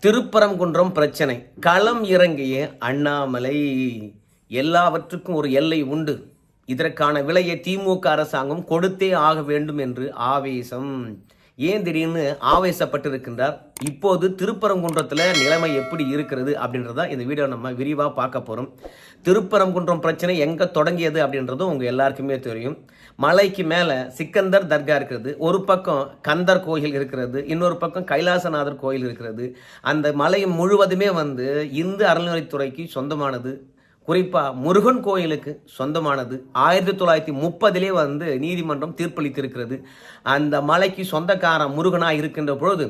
திருப்பரங்குன்றம் பிரச்சனை. களம் இறங்கிய அண்ணாமலை. எல்லாவற்றுக்கும் ஒரு எல்லை உண்டு. இதற்கான விலையை திமுக அரசாங்கம் கொடுத்தே ஆக வேண்டும் என்று ஆவேசம். ஏன் திடீர்னு ஆவேசப்பட்டு இருக்கின்றார் இப்போது திருப்பரங்குன்றத்தில் நிலைமை எப்படி இருக்கிறது அப்படின்றத இந்த வீடியோ நம்ம விரிவாக பார்க்க போகிறோம் திருப்பரங்குன்றம் பிரச்சனை எங்கே தொடங்கியது அப்படின்றதும் உங்கள் எல்லாருக்குமே தெரியும். மலைக்கு மேலே சிக்கந்தர் தர்கா இருக்கிறது ஒரு பக்கம் கந்தர் கோயில் இருக்கிறது இன்னொரு பக்கம் கைலாசநாதர் கோயில் இருக்கிறது. அந்த மலை முழுவதுமே வந்து இந்து அறநிலைத்துறைக்கு சொந்தமானது. குறிப்பாக முருகன் கோயிலுக்கு சொந்தமானது. ஆயிரத்தி தொள்ளாயிரத்தி முப்பதிலே வந்து நீதிமன்றம் தீர்ப்பளித்திருக்கிறது. அந்த மலைக்கு சொந்தக்காரன் முருகனாக இருக்கின்ற பொழுது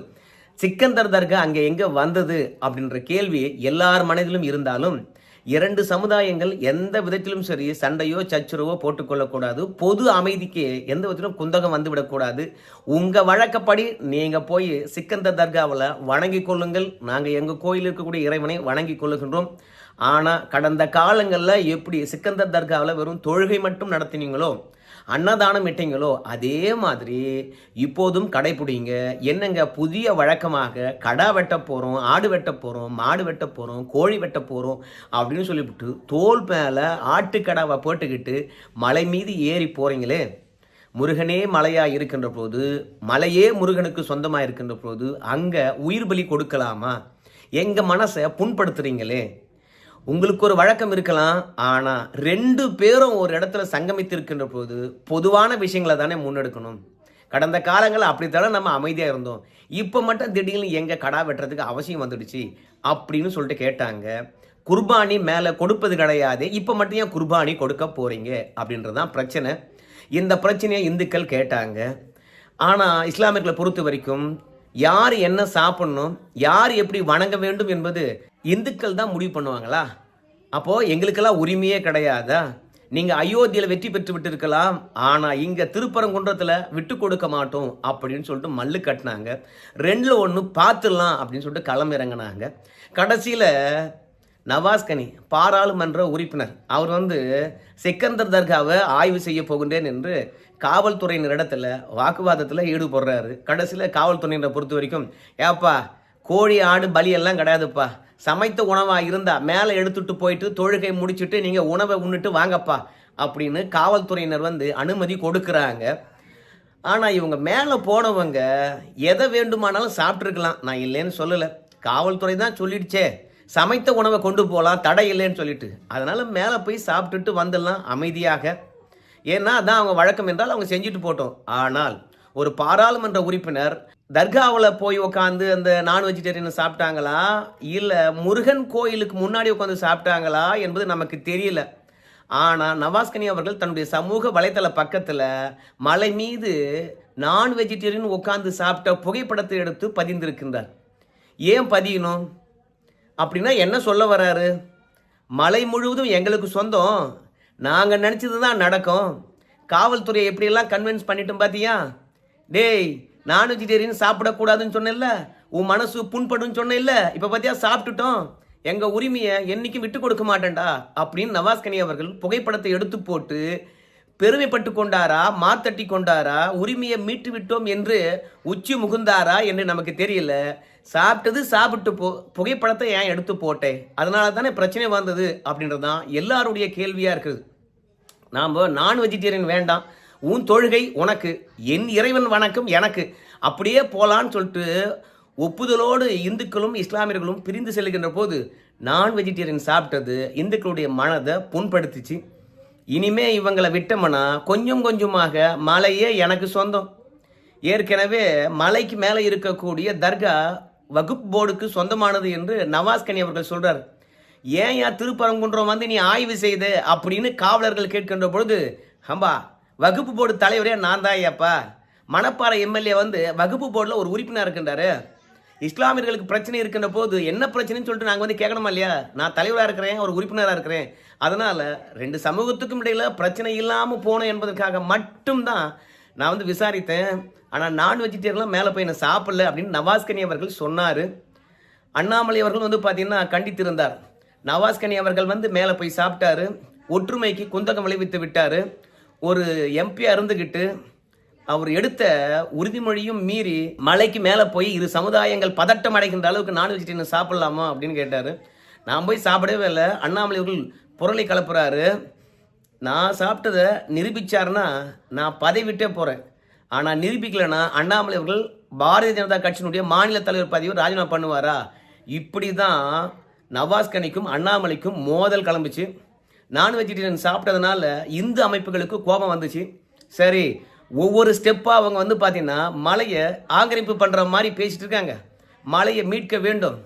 சிக்கந்தர் தர்கா அங்கே எங்கே வந்தது? அப்படின்ற கேள்வி எல்லார் மனதிலும் இருந்தாலும் இரண்டு சமுதாயங்கள் எந்த விதத்திலும் சரி சண்டையோ சச்சுரவோ போட்டுக்கொள்ளக்கூடாது பொது அமைதிக்கு எந்த விதத்திலும் குந்தகம் வந்து விடக்கூடாது உங்கள் வழக்கப்படி நீங்கள் போய் சிக்கந்தர் தர்காவில் வணங்கி கொள்ளுங்கள். நாங்கள் எங்கள் கோயில் இருக்கக்கூடிய இறைவனை வணங்கி கொள்ளுகின்றோம். ஆனால் கடந்த காலங்களில் எப்படி சிக்கந்தர் தர்காவில் வெறும் தொழுகை மட்டும் நடத்தினீங்களோ அன்னதானம் இட்டீங்களோ அதே மாதிரி இப்போதும் கடைபிடிங்க. என்னங்க? புதிய வழக்கமாக கடா வெட்ட போகிறோம் ஆடு வெட்ட போகிறோம் மாடு வெட்ட போகிறோம் கோழி வெட்ட போகிறோம் அப்படின்னு சொல்லிவிட்டு தோல் மேலே ஆட்டுக்கடாவை போட்டுக்கிட்டு மலை மீது ஏறி போகிறீங்களே முருகனே மலையாக இருக்கின்ற போது மலையே முருகனுக்கு சொந்தமாக இருக்கின்ற போது அங்கே உயிர் பலி கொடுக்கலாமா? எங்கள் மனசை புண்படுத்துகிறீங்களே உங்களுக்கு ஒரு வழக்கம் இருக்கலாம் ஆனால் ரெண்டு பேரும் ஒரு இடத்துல சங்கமித்திருக்கின்ற போது பொதுவான விஷயங்களை தானே முன்னெடுக்கணும். கடந்த காலங்களில் அப்படித்தானே நம்ம அமைதியாக இருந்தோம். இப்போ மட்டும் திடீர்னு எங்கே கடா வெட்டுறதுக்கு அவசியம் வந்துடுச்சு அப்படின்னு சொல்லிட்டு கேட்டாங்க. குர்பானி மேலே கொடுப்பது கிடையாது இப்போ மட்டும் ஏன் குர்பானி கொடுக்க போகிறீங்க அப்படின்றது தான் பிரச்சனை. இந்த பிரச்சனையை இந்துக்கள் கேட்டாங்க. ஆனால் இஸ்லாமியர்களை பொறுத்த வரைக்கும் யார் என்ன சாப்பிடணும் யார் எப்படி வணங்க வேண்டும் என்பது இந்துக்கள் தான் முடிவு பண்ணுவாங்களா? அப்போது எங்களுக்கெல்லாம் உரிமையே கிடையாதா? நீங்கள் அயோத்தியில் வெற்றி பெற்று விட்டுருக்கலாம் ஆனால் இங்கே திருப்பரங்குன்றத்தில் விட்டு கொடுக்க மாட்டோம் அப்படின்னு சொல்லிட்டு மல்லு கட்டினாங்க. ரெண்டில் ஒன்று பார்த்துடலாம் அப்படின்னு சொல்லிட்டு களமிறங்கினாங்க கடைசியில் நவாஸ்கனி பாராளுமன்ற உறுப்பினர் அவர் வந்து செக்கந்தர் தர்காவை ஆய்வு செய்ய போகின்றேன் என்று காவல்துறையினரிடத்துல வாக்குவாதத்தில் ஈடுபடுறாரு. கடைசியில் காவல்துறையினரை பொறுத்த வரைக்கும் ஏப்பா கோழி ஆடு பலி எல்லாம் கிடையாதுப்பா. சமைத்த உணவாக இருந்தால் மேலே எடுத்துட்டு போயிட்டு தொழுகை முடிச்சுட்டு நீங்கள் உணவை உண்ணுட்டு வாங்கப்பா. அப்படின்னு காவல்துறையினர் வந்து அனுமதி கொடுக்குறாங்க. ஆனால் இவங்க மேலே போனவங்க எதை வேண்டுமானாலும் சாப்பிட்ருக்கலாம் நான் இல்லைன்னு சொல்லலை. காவல்துறை தான் சொல்லிடுச்சே. சமைத்த உணவை கொண்டு போகலாம் தடை இல்லைன்னு சொல்லிட்டு. அதனால் மேலே போய் சாப்பிட்டுட்டு வந்துடலாம் அமைதியாக. ஏன்னா அதான் அவங்க வழக்கம் என்றால் அவங்க செஞ்சுட்டு போட்டோம். ஆனால் ஒரு பாராளுமன்ற உறுப்பினர் தர்காவில் போய் உட்காந்து அந்த நான் வெஜிடேரியன் சாப்பிட்டாங்களா? இல்லை முருகன் கோயிலுக்கு முன்னாடி உட்காந்து சாப்பிட்டாங்களா என்பது நமக்கு தெரியல. ஆனால் நவாஸ்கனி அவர்கள் தன்னுடைய சமூக வலைத்தள பக்கத்தில் மலை மீது நான் வெஜிடேரியன் உட்காந்து சாப்பிட்ட புகைப்படத்தை எடுத்து பதிந்திருக்கின்றார். ஏன் பதியணும்? அப்படின்னா என்ன சொல்ல வராரு? மலை முழுவதும் எங்களுக்கு சொந்தம். நாங்கள் நினச்சது தான் நடக்கும். காவல்துறையை எப்படியெல்லாம் கன்வின்ஸ் பண்ணிட்டோம் பார்த்தியா டேய் நான் வெஜிடேரியன் சாப்பிடக்கூடாதுன்னு சொன்னேன்ல உன் மனசு புண்படுன்னு சொன்னேன்ல இப்போ பார்த்தியா சாப்பிட்டுட்டோம். எங்கள் உரிமையை என்றைக்கும் விட்டு கொடுக்க மாட்டேன்டா அப்படின்னு நவாஸ்கனி அவர்கள் புகைப்படத்தை எடுத்து போட்டு பெருமைப்பட்டு கொண்டாரா? மாத்தட்டி கொண்டாரா? உரிமையை மீட்டு விட்டோம் என்று உச்சி முகுந்தாரா என்று நமக்கு தெரியல. சாப்பிட்டது சாப்பிட்டு போ புகைப்படத்தை ஏன் எடுத்து போட்டேன்? அதனால தானே பிரச்சனை வந்தது அப்படின்றது தான் எல்லாருடைய கேள்வியாக இருக்குது. நாம் நான் வெஜிடேரியன் வேண்டாம். உன் தொழுகை உனக்கு என் இறைவன் வணக்கம் எனக்கு. அப்படியே போகலான்னு சொல்லிட்டு ஒப்புதலோடு இந்துக்களும் இஸ்லாமியர்களும் பிரிந்து செல்கின்ற போது நான் வெஜிடேரியன் சாப்பிட்டது இந்துக்களுடைய மனதை புண்படுத்திச்சு. இனிமே இவங்களை விட்டோம்னா கொஞ்சம் கொஞ்சமாக மலையே எனக்கு சொந்தம். ஏற்கனவே மலைக்கு மேலே இருக்கக்கூடிய தர்கா வகுப் போர்டுக்கு சொந்தமானது என்று நவாஸ்கனி அவர்கள் சொல்கிறார் ஏன் யா திருப்பரங்குன்றம் வந்து நீ ஆய்வு செய்த? அப்படின்னு காவலர்கள் கேட்கின்ற பொழுது ஹம்பா வகுப்பு போர்டு தலைவரே நான் தான் ஐயாப்பா. மணப்பாறை எம்எல்ஏ வந்து வகுப்பு போர்டில் ஒரு உறுப்பினர் இருக்கின்றாரு. இஸ்லாமியர்களுக்கு பிரச்சனை இருக்கின்ற போது என்ன பிரச்சனைன்னு சொல்லிட்டு நாங்கள் வந்து கேட்கணுமா இல்லையா? நான் தலைவராக இருக்கிறேன் ஒரு உறுப்பினராக இருக்கிறேன். அதனால் ரெண்டு சமூகத்துக்கும் இடையில் பிரச்சனை இல்லாமல் போகணும் என்பதற்காக மட்டும்தான் நான் வந்து விசாரித்தேன். ஆனால் நான் வெஜிடேரியன்லாம் மேலே போய் நான் சாப்பிடல அப்படின்னு நவாஸ்கனி அவர்கள் சொன்னார். அண்ணாமலை அவர்கள் வந்து பார்த்தீங்கன்னா கண்டித்திருந்தார். நவாஸ்கனி அவர்கள் வந்து மேலே போய் சாப்பிட்டாரு. ஒற்றுமைக்கு குந்தகம் விளைவித்து விட்டார். ஒரு எம்பியாக இருந்துக்கிட்டு அவர் எடுத்த உறுதிமொழியும் மீறி மலைக்கு மேலே போய் இரு சமுதாயங்கள் பதட்டம் அடைகின்ற அளவுக்கு நான் வெஜிடேரியன் சாப்பிடலாமா அப்படின்னு கேட்டார். நான் போய் சாப்பிடவே இல்லை. அண்ணாமலை அவர்கள் பொருளை கலப்புறாரு. நான் சாப்பிட்டதை நிரூபிச்சாருன்னா நான் பதவி விட்டே போகிறேன் ஆனால் நிரூபிக்கலைன்னா அண்ணாமலை அவர்கள் பாரதிய ஜனதா கட்சியினுடைய மாநில தலைவர் பதவியை ராஜினாமா பண்ணுவாரா? இப்படி தான் நவாஸ்கனிக்கும் அண்ணாமலைக்கும் மோதல் கிளம்புச்சு. நான் வெஜிடேரியன் சாப்பிட்டதுனால இந்து அமைப்புகளுக்கு கோபம் வந்துச்சு. சரி ஒவ்வொரு ஸ்டெப்பாக அவங்க வந்து பார்த்தீங்கன்னா மலையை ஆக்கிரமிப்பு பண்ணுற மாதிரி பேசிட்டு இருக்காங்க. மலையை மீட்க வேண்டும்.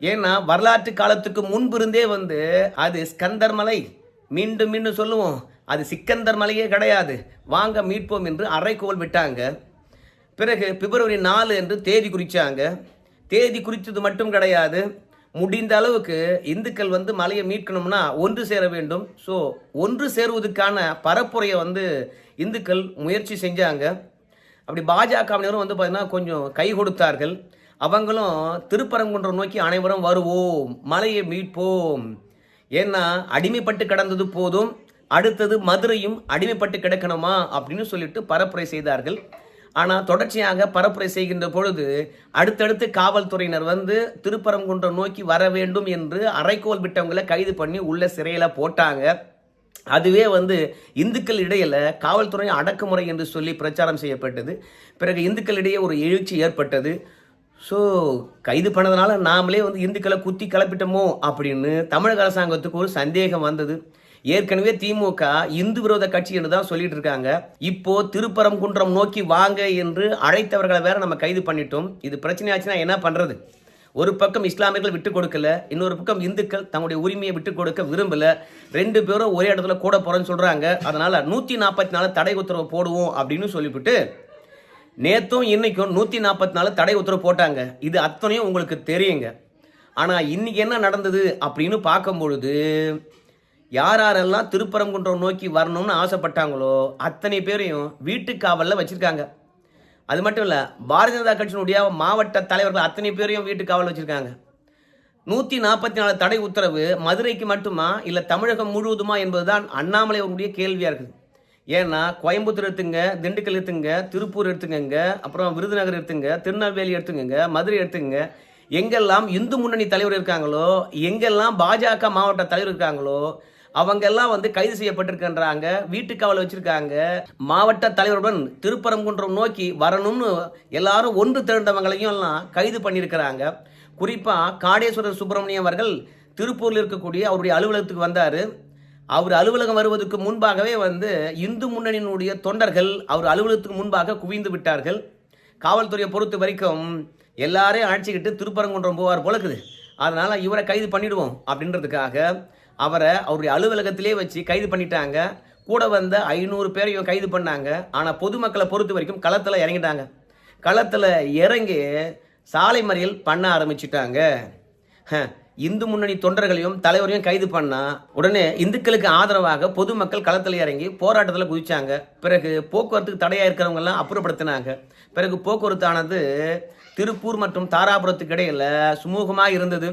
ஏன்னா வரலாற்று காலத்துக்கு முன்பிருந்தே வந்து அது ஸ்கந்தர் மலை. மீண்டும் மீண்டும் சொல்லுவோம் அது சிக்கந்தர் மலையே கிடையாது. வாங்க மீட்போம் என்று அரைக்கோல் விட்டாங்க. பிறகு பிப்ரவரி நாலு என்று தேதி குறித்தாங்க தேதி குறித்தது மட்டும் கிடையாது. முடிந்த அளவுக்கு இந்துக்கள் வந்து மலையை மீட்கணும்னா ஒன்று சேர வேண்டும். ஸோ ஒன்று சேருவதற்கான பரப்புரையை வந்து இந்துக்கள் முயற்சி செஞ்சாங்க. அப்படி பாஜகவினரும் வந்து பார்த்தீங்கன்னா கொஞ்சம் கை கொடுத்தார்கள். அவங்களும் திருப்பரங்குன்றம் நோக்கி அனைவரும் வருவோம் மலையை மீட்போம். ஏன்னா அடிமைப்பட்டு கிடந்தது போதும் அடுத்தது மதுரையும் அடிமைப்பட்டு கிடக்கணுமா அப்படின்னு சொல்லிட்டு பரப்புரை செய்தார்கள். ஆனால் தொடர்ச்சியாக பரப்புரை செய்கின்ற பொழுது அடுத்தடுத்து காவல்துறையினர் வந்து திருப்பரங்குன்றம் நோக்கி வர வேண்டும் என்று அரைக்கோல் விட்டவங்களை கைது பண்ணி உள்ள சிறையில் போட்டாங்க. அதுவே வந்து இந்துக்கள் இடையில காவல்துறை அடக்குமுறை என்று சொல்லி பிரச்சாரம் செய்யப்பட்டது. பிறகு இந்துக்களிடையே ஒரு எழுச்சி ஏற்பட்டது. ஸோ கைது பண்ணதுனால நாமளே வந்து இந்துக்களை குத்தி கிளப்பிட்டோமோ அப்படின்னு தமிழக அரசாங்கத்துக்கு ஒரு சந்தேகம் வந்தது. ஏற்கனவே திமுக இந்து விரோத கட்சி என்று தான் சொல்லிட்டு இருக்காங்க. இப்போ திருப்பரங்குன்றம் நோக்கி வாங்க என்று அழைத்தவர்களை வேற நம்ம கைது பண்ணிட்டோம். இது பிரச்சனையாச்சுன்னா என்ன பண்றது? ஒரு பக்கம் இஸ்லாமியர்கள் விட்டு கொடுக்கல இன்னொரு பக்கம் இந்துக்கள் தங்களுடைய உரிமையை விட்டு கொடுக்க விரும்பல. ரெண்டு பேரும் ஒரே இடத்துல கூட போறேன்னு சொல்றாங்க. அதனால நூத்தி நாற்பத்தி நாலு தடை உத்தரவு போடுவோம் அப்படின்னு சொல்லிவிட்டு நேத்தும் இன்னைக்கும் நூத்தி நாற்பத்தி நாலு தடை உத்தரவு போட்டாங்க. இது அத்தனையும் உங்களுக்கு தெரியுங்க. ஆனா இன்னைக்கு என்ன நடந்தது அப்படின்னு பார்க்கும் பொழுது யார் யாரெல்லாம் திருப்பரங்குன்றம் நோக்கி வரணும்னு ஆசைப்பட்டாங்களோ அத்தனை பேரையும் வீட்டு காவலில் வச்சுருக்காங்க. அது மட்டும் இல்லை பாரதிய ஜனதா கட்சியினுடைய மாவட்ட தலைவர்கள் அத்தனை பேரையும் வீட்டு காவல் வச்சுருக்காங்க. நூற்றி நாற்பத்தி நாலு தடை உத்தரவு மதுரைக்கு மட்டுமா இல்லை தமிழகம் முழுவதுமா என்பதுதான் அண்ணாமலை அவருடைய கேள்வியாக இருக்குது. ஏன்னா கோயம்புத்தூர் எடுத்துங்க திண்டுக்கல் எடுத்துங்க திருப்பூர் எடுத்துக்கங்க அப்புறம் விருதுநகர் எடுத்துங்க திருநெல்வேலி எடுத்துக்கங்க மதுரை எடுத்துங்க எங்கெல்லாம் இந்து முன்னணி தலைவர் இருக்காங்களோ எங்கெல்லாம் பாஜக மாவட்ட தலைவர் இருக்காங்களோ அவங்கெல்லாம் வந்து கைது செய்யப்பட்டிருக்கின்றாங்க வீட்டு காவல் வச்சிருக்காங்க. மாவட்ட தலைவருடன் திருப்பரங்குன்றம் நோக்கி வரணும்னு எல்லாரும் ஒன்று திரண்டவங்களையும் எல்லாம் கைது பண்ணியிருக்கிறாங்க. குறிப்பா காடேஸ்வரர் சுப்பிரமணியம் அவர்கள் திருப்பூரில் இருக்கக்கூடிய அவருடைய அலுவலகத்துக்கு வந்தார். அவர் அலுவலகம் வருவதற்கு முன்பாகவே வந்து இந்து முன்னணியினுடைய தொண்டர்கள் அவர் அலுவலகத்துக்கு முன்பாக குவிந்து விட்டார்கள். காவல்துறையை பொறுத்த வரைக்கும் எல்லாரையும் அழைச்சிக்கிட்டு திருப்பரங்குன்றம் போவார் போலக்குது. அதனால் இவரை கைது பண்ணிடுவோம் அப்படின்றதுக்காக அவரை அவருடைய அலுவலகத்திலே வச்சு கைது பண்ணிட்டாங்க. கூட வந்த ஐநூறு பேரையும் கைது பண்ணாங்க. ஆனால் பொதுமக்களை பொறுத்த வரைக்கும் களத்தில் இறங்கிட்டாங்க. களத்தில் இறங்கி சாலை மறியல் பண்ண ஆரம்பிச்சிட்டாங்க. இந்து முன்னணி தொண்டர்களையும் தலைவரையும் கைது பண்ணா உடனே இந்துக்களுக்கு ஆதரவாக பொதுமக்கள் களத்தில் இறங்கி போராட்டத்தில் குதிச்சாங்க. பிறகு போக்குவரத்துக்கு தடையாக இருக்கிறவங்கெல்லாம் அப்புறப்படுத்தினாங்க. பிறகு போக்குவரத்தானது திருப்பூர் மற்றும் தாராபுரத்துக்கு இடையில் சுமூகமாக இருந்தது.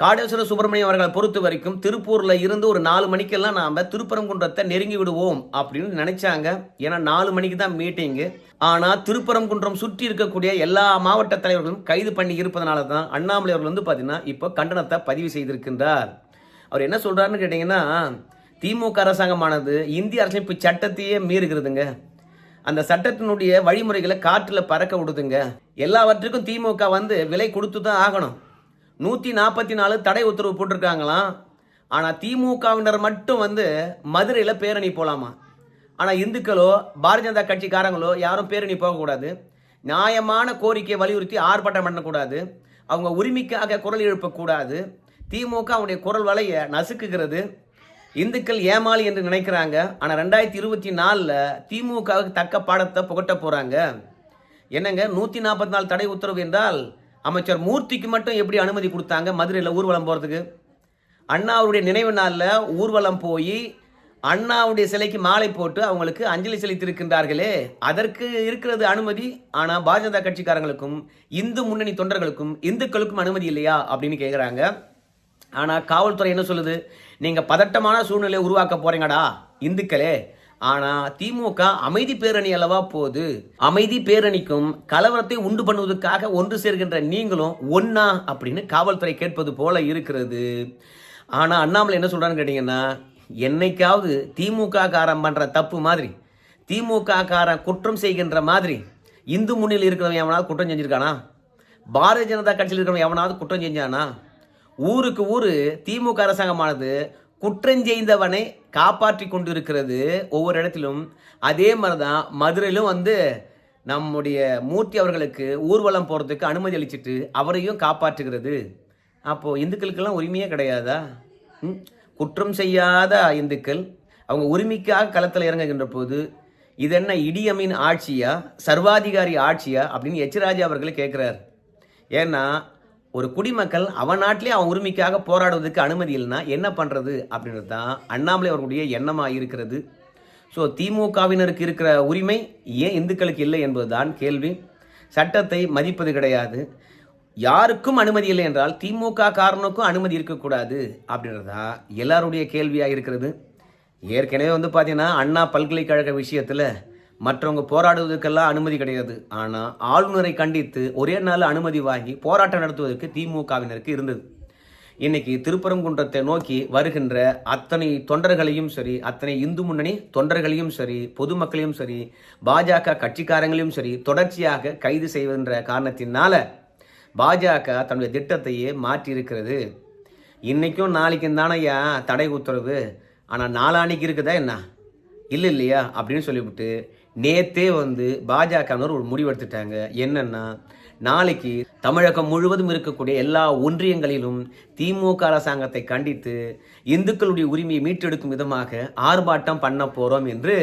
காடேஸ்வர சுப்பிரமணியம் அவர்களை பொறுத்த வரைக்கும் திருப்பூரில் இருந்து ஒரு நாலு மணிக்கெல்லாம் நாம் திருப்பரங்குன்றத்தை நெருங்கி விடுவோம் அப்படின்னு நினைச்சாங்க. ஏன்னா நாலு மணிக்கு தான் மீட்டிங்கு ஆனால் திருப்பரங்குன்றம் சுற்றி இருக்கக்கூடிய எல்லா மாவட்ட தலைவர்களும் கைது பண்ணி இருப்பதனால தான் அண்ணாமலை அவர்கள் வந்து பார்த்தீங்கன்னா இப்போ கண்டனத்தை பதிவு செய்திருக்கின்றார். அவர் என்ன சொல்கிறாருன்னு கேட்டிங்கன்னா திமுக அரசாங்கமானது இந்திய அரசமைப்பு சட்டத்தையே மீறுகிறதுங்க. அந்த சட்டத்தினுடைய வழிமுறைகளை காற்றில் பறக்க விடுதுங்க. எல்லாவற்றுக்கும் திமுக வந்து விலை கொடுத்து தான் ஆகணும். நூற்றி நாற்பத்தி நாலு தடை உத்தரவு போட்டிருக்காங்களாம். ஆனால் திமுகவினர் மட்டும் வந்து மதுரையில் பேரணி போகலாமா ஆனால் இந்துக்களோ பாரதிய ஜனதா கட்சிக்காரங்களோ யாரும் பேரணி போகக்கூடாது. நியாயமான கோரிக்கையை வலியுறுத்தி ஆர்ப்பாட்டம் பண்ணக்கூடாது. அவங்க உரிமைக்காக குரல் எழுப்பக்கூடாது. திமுக அவனுடைய குரல் வலையை நசுக்குகிறது. இந்துக்கள் ஏமாளி என்று நினைக்கிறாங்க. ஆனால் ரெண்டாயிரத்தி இருபத்தி நாலில் திமுகவுக்கு தக்க பாடத்தை புகட்ட போகிறாங்க என்னங்க நூற்றி நாற்பத்தி நாலு தடை உத்தரவு என்றால் அமைச்சர் மூர்த்திக்கு மட்டும் எப்படி அனுமதி கொடுத்தாங்க மதுரையில் ஊர்வலம் போகிறதுக்கு அண்ணாவுடைய நினைவு நாளில் ஊர்வலம் போய் அண்ணாவுடைய சிலைக்கு மாலை போட்டு அவங்களுக்கு அஞ்சலி செலுத்தியிருக்கின்றார்களே. அதற்கு இருக்கிறது அனுமதி. ஆனால் பாரதிய ஜனதா கட்சிக்காரங்களுக்கும் இந்து முன்னணி தொண்டர்களுக்கும் இந்துக்களுக்கும் அனுமதி இல்லையா அப்படின்னு கேட்குறாங்க ஆனால் காவல்துறை என்ன சொல்லுது? நீங்கள் பதட்டமான சூழ்நிலையை உருவாக்க போகிறீங்கடா இந்துக்களே. ஆனா திமுக அமைதி பேரணி அல்லவா போகுது அமைதி பேரணிக்கும் கலவரத்தை உண்டு பண்ணுவதற்காக ஒன்று சேர்கின்ற நீங்களும் ஒன்னா அப்படின்னு காவல்துறை கேட்பது போல இருக்கிறது. ஆனா அண்ணாமலை என்ன சொல்றான்னு கேட்டீங்கன்னா என்னைக்காவது திமுக காரம் பண்ற தப்பு மாதிரி திமுக காரன் குற்றம் செய்கின்ற மாதிரி இந்து முன்னில் இருக்கிறவன் எவனாவது குற்றம் செஞ்சிருக்கானா? பாரதிய ஜனதா கட்சியில் இருக்கிறவன் எவனாவது குற்றம் செஞ்சானா? ஊருக்கு ஊர் திமுக அரசாங்கமானது குற்றஞ்செய்தவனை காப்பாற்றி கொண்டிருக்கிறது ஒவ்வொரு இடத்திலும். அதே மாதிரி தான் மதுரையிலும் வந்து நம்முடைய மூர்த்தி அவர்களுக்கு ஊர்வலம் போகிறதுக்கு அனுமதி அளிச்சிட்டு அவரையும் காப்பாற்றுகிறது. அப்போது இந்துக்களுக்கெல்லாம் உரிமையே கிடையாதா? ம்? குற்றம் செய்யாத இந்துக்கள் அவங்க உரிமைக்காக களத்தில் இறங்குகின்ற போது இது என்ன இடியமின் ஆட்சியா? சர்வாதிகாரி ஆட்சியா? அப்படின்னு எச்ராஜா அவர்களை அவர்கள் கேட்குறாரு ஏன்னா ஒரு குடிமக்கள் அவன் நாட்டிலே அவன் உரிமைக்காக போராடுவதற்கு அனுமதி இல்லைன்னா என்ன பண்ணுறது அப்படின்றது தான் அண்ணாமலை அவர்களுடைய எண்ணமாக இருக்கிறது. ஸோ திமுகவினருக்கு இருக்கிற உரிமை ஏன் இந்துக்களுக்கு இல்லை என்பதுதான் கேள்வி. சட்டத்தை மதிப்பது கிடையாது. யாருக்கும் அனுமதி இல்லை என்றால் திமுக காரனுக்கும் அனுமதி இருக்கக்கூடாது அப்படின்றதா எல்லாருடைய கேள்வியாக இருக்கிறது. ஏற்கனவே வந்து பார்த்தீங்கன்னா அண்ணா பல்கலைக்கழக விஷயத்தில் மற்றவங்க போராடுவதற்கெல்லாம் அனுமதி கிடையாது. ஆனால் ஆளுநரை கண்டித்து ஒரே நாள் அனுமதி வாங்கி போராட்டம் நடத்துவதற்கு திமுகவினருக்கு இருந்தது. இன்னைக்கு திருப்பரங்குன்றத்தை நோக்கி வருகின்ற அத்தனை தொண்டர்களையும் சரி அத்தனை இந்து முன்னணி தொண்டர்களையும் சரி பொதுமக்களையும் சரி பாஜக கட்சிக்காரங்களையும் சரி தொடர்ச்சியாக கைது செய்வதென்ற காரணத்தினால பாஜக தன்னுடைய திட்டத்தையே மாற்றி இருக்கிறது நாளைக்கும் தானையா தடை உத்தரவு? ஆனால் நாளான்னைக்கு இருக்குதா என்ன? இல்லை இல்லையா? அப்படின்னு சொல்லிவிட்டு நேத்தே வந்து பாஜகவினர் ஒரு முடிவெடுத்துட்டாங்க. என்னன்னா நாளைக்கு தமிழகம் முழுவதும் இருக்கக்கூடிய எல்லா ஒன்றியங்களிலும் திமுக அரசாங்கத்தை கண்டித்து இந்துக்களுடைய உரிமையை மீட்டெடுக்கும் விதமாக ஆர்ப்பாட்டம் பண்ண போறோம் என்று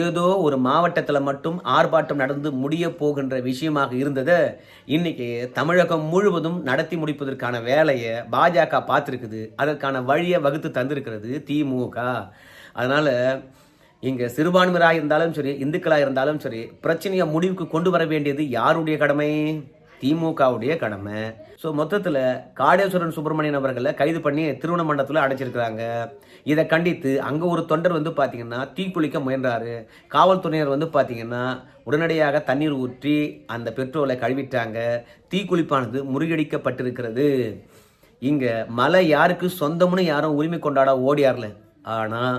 ஏதோ ஒரு மாவட்டத்தில் மட்டும் ஆர்ப்பாட்டம் நடந்து முடிய போகின்ற விஷயமாக இருந்ததை இன்னைக்கு தமிழகம் முழுவதும் நடத்தி முடிப்பதற்கான வேலையை பாஜக பார்த்துருக்குது. அதற்கான வழியை வகுத்து தந்திருக்கிறது திமுக. அதனால இங்கே சிறுபான்மையராக இருந்தாலும் சரி இந்துக்களாக இருந்தாலும் சரி பிரச்சனையை முடிவுக்கு கொண்டு வர வேண்டியது யாருடைய கடமை? திமுகவுடைய கடமை. ஸோ மொத்தத்தில் காடேஸ்வரன் சுப்பிரமணியன் அவர்களை கைது பண்ணி திருவண்ண மண்டலத்தில் அடைச்சிருக்கிறாங்க. இதை கண்டித்து அங்கே ஒரு தொண்டர் வந்து பார்த்தீங்கன்னா தீக்குளிக்க முயன்றாரு. காவல்துறையினர் வந்து பார்த்தீங்கன்னா உடனடியாக தண்ணீர் ஊற்றி அந்த பெட்ரோலை கழுவிட்டாங்க. தீக்குளிப்பானது முறியடிக்கப்பட்டிருக்கிறது. இங்கே மலை யாருக்கு சொந்தம்னு யாரும் உரிமை கொண்டாட ஓடியார்ல. ஆனால்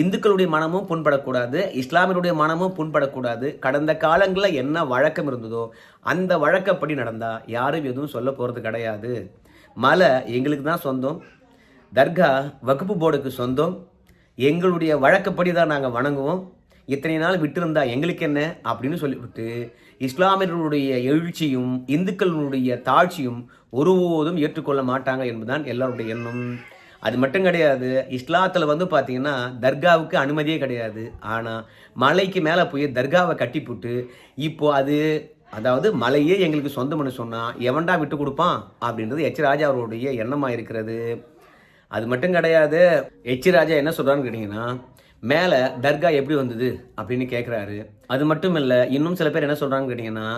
இந்துக்களுடைய மனமும் புண்படக்கூடாது இஸ்லாமியருடைய மனமும் புண்படக்கூடாது. கடந்த காலங்களில் என்ன வழக்கம் இருந்ததோ அந்த வழக்கப்படி நடந்தால் யாரும் எதுவும் சொல்ல போகிறது கிடையாது. மலை எங்களுக்கு தான் சொந்தம். தர்கா வகுப்பு போர்டுக்கு சொந்தம். எங்களுடைய வழக்கப்படி தான் நாங்கள் வணங்குவோம். இத்தனை நாள் விட்டிருந்தா எங்களுக்கு என்ன அப்படின்னு சொல்லிவிட்டு இஸ்லாமியர்களுடைய எழுச்சியும் இந்துக்களுடைய தாழ்ச்சியும் ஒருபோதும் ஏற்றுக்கொள்ள மாட்டாங்க என்பதுதான் எல்லாருடைய எண்ணம். அது மட்டும் கிடையாது இஸ்லாத்தில் வந்து பார்த்தீங்கன்னா தர்காவுக்கு அனுமதியே கிடையாது. ஆனால் மலைக்கு மேலே போய் தர்காவை கட்டிப்புட்டு இப்போ அது அதாவது மலையே எங்களுக்கு சொந்தம்னு சொன்னால் எவன்டா விட்டு கொடுப்பான்? அப்படின்றது எச் ராஜா அவருடைய எண்ணமாக இருக்கிறது. அது மட்டும் கிடையாது எச் ராஜா என்ன சொல்கிறான்னு கேட்டிங்கன்னா மேலே தர்கா எப்படி வந்தது? அப்படின்னு கேட்குறாரு அது மட்டும் இல்லை இன்னும் சில பேர் என்ன சொல்கிறாங்கன்னு கேட்டிங்கன்னா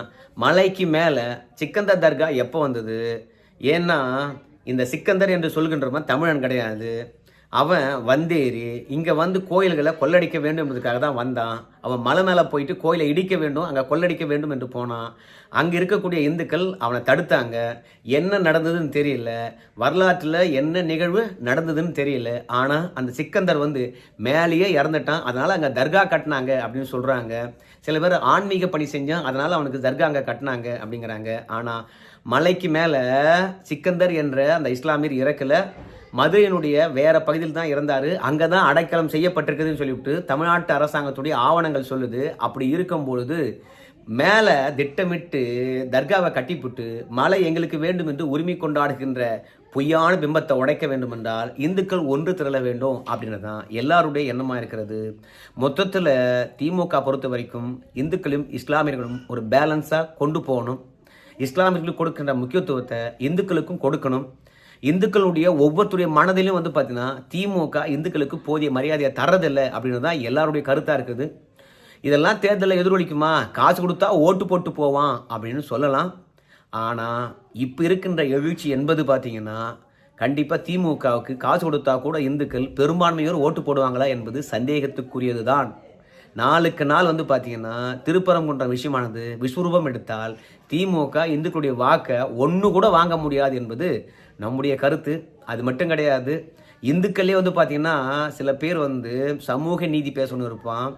மலைக்கு மேலே சிக்கந்த தர்கா எப்போ வந்தது? ஏன்னா இந்த சிக்கந்தர் என்று சொல்கின்றவன் தமிழன் கிடையாது. அவன் வந்தேறி இங்கே வந்து கோயில்களை கொள்ளடிக்க வேண்டும் என்பதுக்காக தான் வந்தான். அவன் மலை மேலே போயிட்டு கோயிலை இடிக்க வேண்டும் அங்கே கொள்ளடிக்க வேண்டும் என்று போனான். அங்கே இருக்கக்கூடிய இந்துக்கள் அவனை தடுத்தாங்க. என்ன நடந்ததுன்னு தெரியல. வரலாற்றில் என்ன நிகழ்வு நடந்ததுன்னு தெரியல. ஆனால் அந்த சிக்கந்தர் வந்து மேலேயே இறந்துட்டான். அதனால் அங்கே தர்கா கட்டினாங்க அப்படின்னு சொல்கிறாங்க சில பேர் ஆன்மீக பணி செஞ்சான். அதனால் அவனுக்கு தர்கா அங்கே கட்டினாங்க அப்படிங்கிறாங்க. ஆனால் மலைக்கு மேலே சிக்கந்தர் என்ற அந்த இஸ்லாமியர் இறக்கல. மதுரையினுடைய வேற பகுதியில் தான் இருந்தார் அங்கே தான் அடைக்கலம் செய்யப்பட்டிருக்குதுன்னு சொல்லிவிட்டு தமிழ்நாட்டு அரசாங்கத்துடைய ஆவணங்கள் சொல்லுது. அப்படி இருக்கும் பொழுது மேலே திட்டமிட்டு தர்காவை கட்டிப்புட்டு மலை எங்களுக்கு வேண்டும் என்று உரிமை கொண்டாடுகின்ற பொய்யான பிம்பத்தை உடைக்க வேண்டும் என்றால் இந்துக்கள் ஒன்று திரள வேண்டும் அப்படின்றது தான் எல்லாருடைய எண்ணமாக இருக்கிறது. மொத்தத்தில் திமுக பொறுத்த வரைக்கும் இந்துக்களும் இஸ்லாமியர்களும் ஒரு பேலன்ஸாக கொண்டு போகணும். இஸ்லாமியர்களுக்கு கொடுக்கின்ற முக்கியத்துவத்தை இந்துக்களுக்கும் கொடுக்கணும். இந்துக்களுடைய ஒவ்வொருத்தருடைய மனதிலும் வந்து பார்த்தீங்கன்னா திமுக இந்துக்களுக்கு போதிய மரியாதையை தரதில்லை அப்படின்றது தான் எல்லாருடைய கருத்தாக இருக்குது. இதெல்லாம் தேர்தலில் எதிரொலிக்குமா? காசு கொடுத்தா ஓட்டு போட்டு போவான் அப்படின்னு சொல்லலாம். ஆனால் இப்போ இருக்கின்ற எழுச்சி என்பது பார்த்தீங்கன்னா கண்டிப்பாக திமுகவுக்கு காசு கொடுத்தா கூட இந்துக்கள் பெரும்பான்மையோர் ஓட்டு போடுவாங்களா என்பது சந்தேகத்துக்குரியது தான் நாளுக்கு நாள் வந்து பார்த்தீங்கன்னா திருப்பரங்குன்ற விஷயமானது விஸ்வரூபம் எடுத்தால் திமுக இந்துக்களுடைய வாக்கை ஒன்று கூட வாங்க முடியாது என்பது நம்முடைய கருத்து. அது மட்டும் கிடையாது. இந்துக்களே வந்து பார்த்தீங்கன்னா சில பேர் வந்து சமூக நீதி பேசணும் இருப்பான்.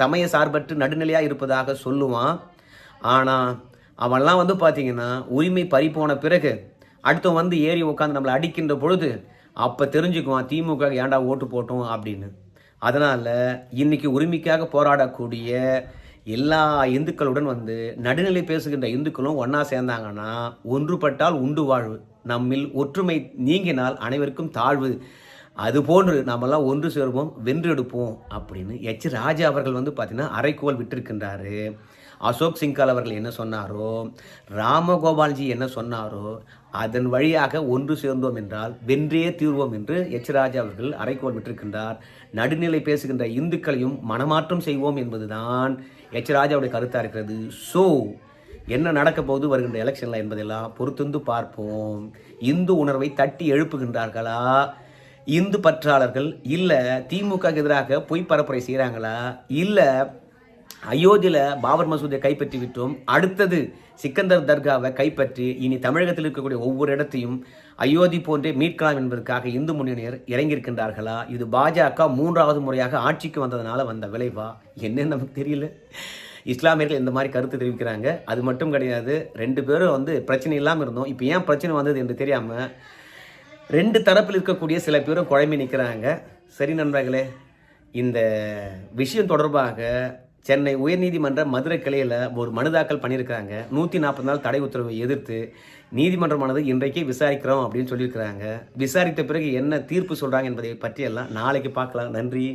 சமய சார்பற்று நடுநிலையாக இருப்பதாக சொல்லுவான். ஆனால் அவன்லாம் வந்து பார்த்தீங்கன்னா உரிமை பறி போன பிறகு அடுத்தவன் வந்து ஏறி உட்காந்து நம்மளை அடிக்கின்ற பொழுது அப்போ தெரிஞ்சுக்குவான் திமுக ஏன்டா ஓட்டு போட்டோம் அப்படின்னு. அதனால் இன்னைக்கு உரிமைக்காக போராடக்கூடிய எல்லா இந்துக்களுடன் வந்து நடுநிலை பேசுகின்ற இந்துக்களும் ஒன்றா சேர்ந்தாங்கன்னா ஒன்றுபட்டால் உண்டு வாழ்வு. நம்மில் ஒற்றுமை நீங்கினால் அனைவருக்கும் தாழ்வு. அது போன்று நாமெல்லாம் ஒன்று சேர்வோம் வென்றெடுப்போம் அப்படின்னு எச். ராஜா அவர்கள் வந்து பார்த்திங்கன்னா அரைக்கோல் விட்டிருக்கின்றாரு. அசோக் சிங்கால் அவர்கள் என்ன சொன்னாரோ ராமகோபால்ஜி என்ன சொன்னாரோ அதன் வழியாக ஒன்று சேர்ந்தோம் என்றால் வென்றே தீர்வோம் என்று எச்ராஜா அவர்கள் அரைக்கோல் விட்டிருக்கின்றார். நடுநிலை பேசுகின்ற இந்துக்களையும் மனமாற்றம் செய்வோம் என்பதுதான் எச்ராஜாவுடைய கருத்தாக இருக்கிறது. ஸோ என்ன நடக்க போகுது வருகின்ற எலெக்ஷனில் என்பதெல்லாம் பொறுத்திருந்து பார்ப்போம். இந்து உணர்வை தட்டி எழுப்புகின்றார்களா? இந்து பற்றாளர்கள் இல்லை திமுக எதிராக பொய் பரப்புரை செய்கிறாங்களா இல்லை அயோத்தியில் பாபர் மசூதியை கைப்பற்றி விட்டோம் அடுத்தது சிக்கந்தர் தர்காவை கைப்பற்றி இனி தமிழகத்தில் இருக்கக்கூடிய ஒவ்வொரு இடத்தையும் அயோத்தி போன்றே மீட்கலாம் என்பதற்காக இந்து முன்னணியர் இறங்கியிருக்கின்றார்களா? இது பாஜக மூன்றாவது முறையாக ஆட்சிக்கு வந்ததுனால வந்த விளைவா? என்னன்னு நமக்கு தெரியல. இஸ்லாமியர்கள் இந்த மாதிரி கருத்து தெரிவிக்கிறாங்க. அது மட்டும் கிடையாது ரெண்டு பேரும் வந்து பிரச்சனை இல்லாமல் இருந்தோம். இப்போ ஏன் பிரச்சனை வந்தது என்று தெரியாமல் ரெண்டு தரப்பில் இருக்கக்கூடிய சில பேரும் குழம்பி நிற்கிறாங்க சரி நண்பர்களே இந்த விஷயம் தொடர்பாக சென்னை உயர்நீதிமன்ற மதுரை கிளையில் ஒரு மனு தாக்கல் பண்ணியிருக்கிறாங்க. நூற்றி நாற்பது நாள் தடை உத்தரவை எதிர்த்து நீதிமன்றமானது இன்றைக்கே விசாரிக்கிறோம் அப்படின்னு சொல்லியிருக்கிறாங்க. விசாரித்த பிறகு என்ன தீர்ப்பு சொல்கிறாங்க என்பதை பற்றியெல்லாம் நாளைக்கு பார்க்கலாம். நன்றி.